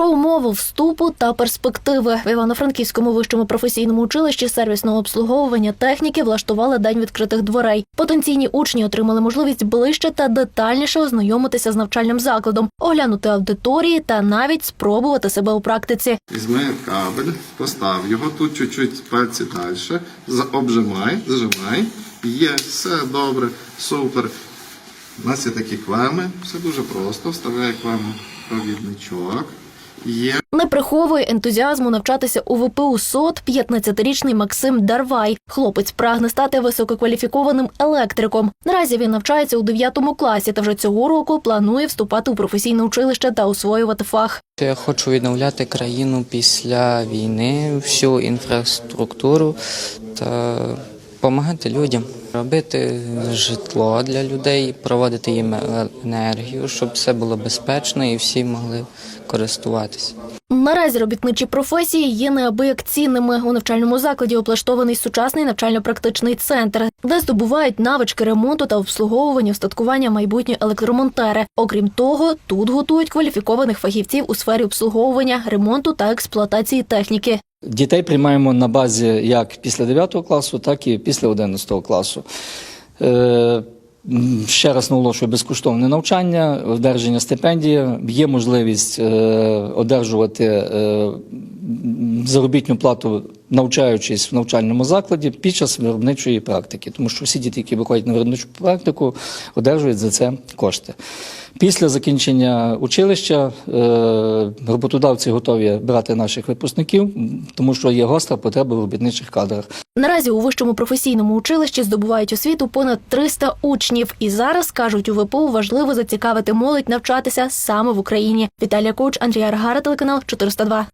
Про умови вступу та перспективи в Івано-Франківському вищому професійному училищі сервісного обслуговування техніки влаштували день відкритих дверей. Потенційні учні отримали можливість ближче та детальніше ознайомитися з навчальним закладом, оглянути аудиторії та навіть спробувати себе у практиці. Візьми кабель, постав його тут чуть-чуть пальці далі, обжимай, зажимай. Є, все добре, супер. У нас є такі клеми, все дуже просто. Вставляй клему провідничок. Є. Не приховує ентузіазму навчатися у ВПУ СОТ 15-річний Максим Дарвай. Хлопець прагне стати висококваліфікованим електриком. Наразі він навчається у 9 класі та вже цього року планує вступати у професійне училище та освоювати фах. Я хочу відновляти країну після війни, всю інфраструктуру та допомагати людям, робити житло для людей, проводити їм енергію, щоб все було безпечно і всі могли користуватися. Наразі робітничі професії є неабияк цінними. У навчальному закладі облаштований сучасний навчально-практичний центр, де здобувають навички ремонту та обслуговування устаткування майбутні електромонтери. Окрім того, тут готують кваліфікованих фахівців у сфері обслуговування, ремонту та експлуатації техніки. Дітей приймаємо на базі як після 9 класу, так і після 11 класу. Ще раз наголошую, безкоштовне навчання, одержання стипендії, є можливість е, одержувати е, заробітну плату, навчаючись в навчальному закладі під час виробничої практики, тому що всі діти, які виходять на виробничу практику, одержують за це кошти. Після закінчення училища е, роботодавці готові брати наших випускників, тому що є гостра потреба в робітничих кадрах. Наразі у вищому професійному училищі здобувають освіту понад 300 учнів. І зараз кажуть, у ВПУ важливо зацікавити молодь навчатися саме в Україні. Віталія Коуч, Андрій Аргара, телеканал 402.